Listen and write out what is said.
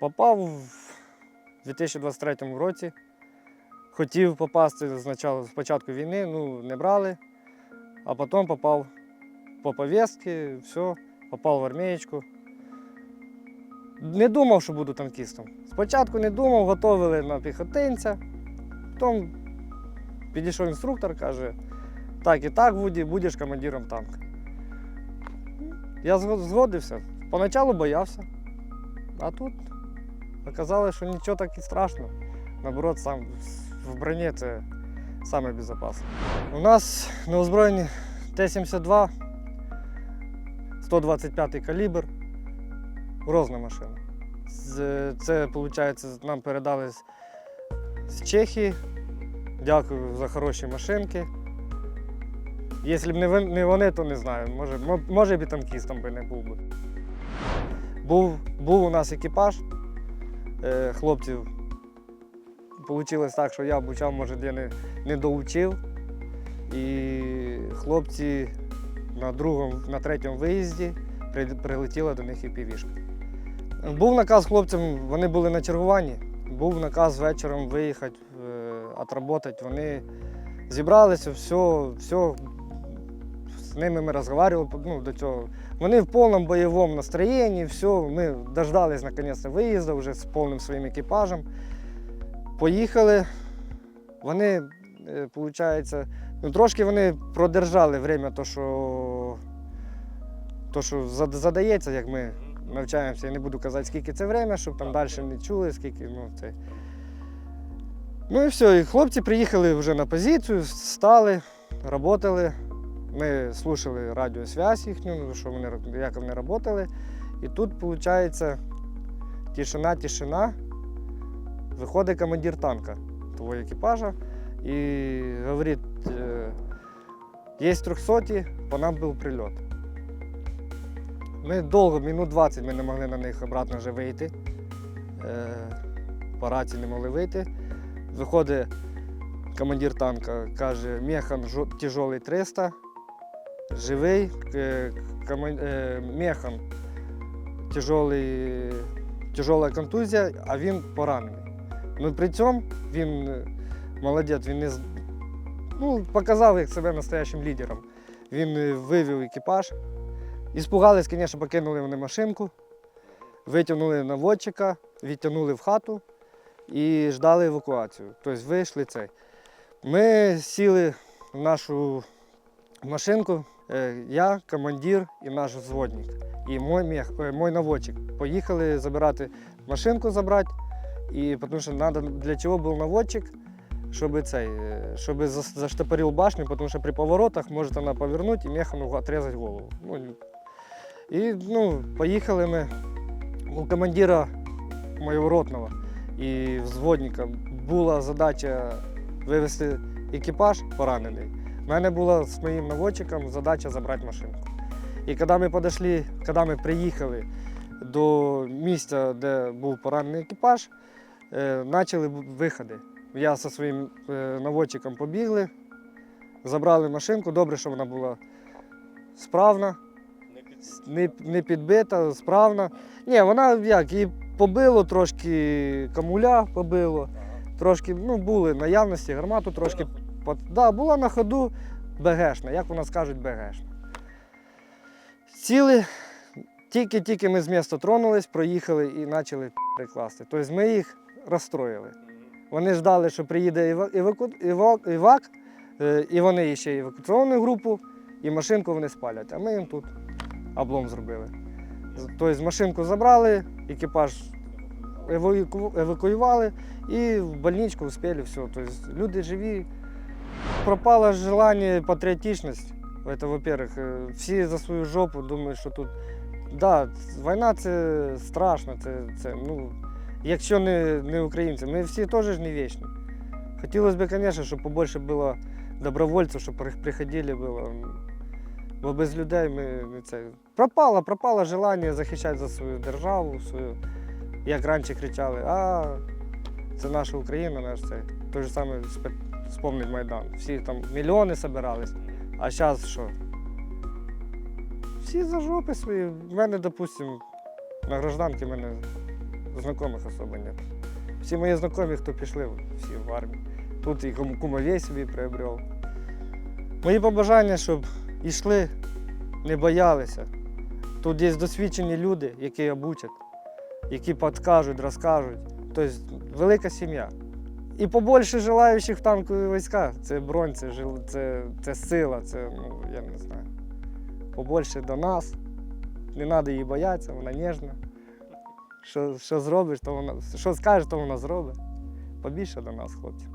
Попав в 2023 році. Хотів попасти спочатку, спочатку війни, ну не брали, а потім попав по повістці, все, попав в армієчку. Не думав, що буду танкістом. Спочатку не думав, готували на піхотинця. Потім підійшов інструктор, каже, так і так, будеш командиром танка. Я згодився. Поначалу боявся, а тут оказалось, що нічого так і страшного. Наоборот, сам в броні це саме безпечно. У нас на озброєнні Т-72, 125 калібр, розна машина. Це, виходить, нам передали з- Чехії. Дякую за хороші машинки. Якщо б не вон- вони, то не знаю. Може, мо- може б і танкістом би не був би. Був, був у нас екіпаж е, хлопців. Получилось так, що я обучав, може, де не, не доучив. І хлопці на другому, на третьому виїзді при- прилетіла до них і півішка. Був наказ хлопцям, вони були на чергуванні. Був наказ вечором виїхати, е, отработати. Вони зібралися, все, все. З ними ми розмовляли ну, до цього. Вони в повному бойовому настроєнні, все. Ми дождались наконець виїзду вже з повним своїм екіпажем. Поїхали. Вони, виходить, ну, трошки вони продержали время, то, що, то, що задається, як ми навчаємося. Я не буду казати, скільки це время, щоб там далі не чули, скільки. Ну, це. ну і все. І хлопці приїхали вже на позицію, стали, працювали. Ми слухали радіосвязь їхню, що вони, як вони працювали. І тут, виходить, тишина, тишина. Виходить командир танка твого екіпажа і говорить, е, є 300, по нам був прильот. Ми довго, минут 20 ми не могли на них обратно вже вийти. Е, По рації не могли вийти. Виходить командир танка, каже, механ тяжелий 300, живий, е, е, тяжелий, тяжела контузія, а він поранений. Ну при цьому він е, молодець, він не ну, показав як себе настоящим лідером. Він вивів екіпаж. Іспугались, звісно, покинули вони машинку, витягнули наводчика, відтягнули в хату і ждали евакуацію. Тобто вийшли цей. Ми сіли в нашу машинку, я, командир і наш взводник, і мой, мех, е, наводчик. Поїхали забирати машинку забрати. І тому що надо, для чого був наводчик, щоб цей, е, щоб заштопорив башню, тому що при поворотах може вона повернути і механу отрізати голову. Ну, і ну, поїхали ми у командира моєго ротного і взводника була задача вивезти екіпаж поранений. У мене була з моїм наводчиком задача забрати машинку. І коли ми подошли, коли ми приїхали до місця, де був поранений екіпаж, е, почали виходи. Я зі своїм е, наводчиком побігли, забрали машинку. Добре, що вона була справна, не, не підбита, справна. Ні, вона як, її побило трошки камуля побило, трошки ну, були наявності, гармату трошки. Под... Да, була на ходу БГшна, як у нас кажуть, БГшна. Сіли, тільки-тільки ми з міста тронулись, проїхали і почали прикласти. Тобто ми їх розстроїли. Вони ждали, що приїде іва- еваку... іва- івак, е, і вони ще евакуаційну групу, і машинку вони спалять. А ми їм тут облом зробили. Тобто машинку забрали, екіпаж евакуювали і в больничку успіли. Тобто люди живі. Пропало желання, патріотичність. Это, во-первых, е, всі за свою жопу думають, що тут. Да, війна це страшно, це, це ну, якщо не, не українці, ми всі теж ж не вічні. Хотілося б, звісно, щоб побольше було добровольців, щоб приходили було. Бо без людей ми це. Пропало, пропало желання захищати за свою державу, свою. Як раніше кричали, а це наша Україна, наш це. Той же саме вспомнить Майдан. Всі там мільйони збирались. А зараз що? Всі за жопи свої. В мене, допустимо, на гражданці мене знайомих особо нет. Всі мої знайомі, хто пішли, всі в армію. Тут і кум- кумовей собі приобрел. Мої побажання, щоб йшли, не боялися. Тут є досвідчені люди, які обучать, які підкажуть, розкажуть. Тобто велика сім'я. І побольше желаючих танкові війська. Це бронь, це, це, це сила, це, ну, я не знаю. Побольше до нас. Не треба її боятися, вона ніжна. Що, що зробиш, то вона, що скажеш, то вона зробить. Побільше до нас, хлопці.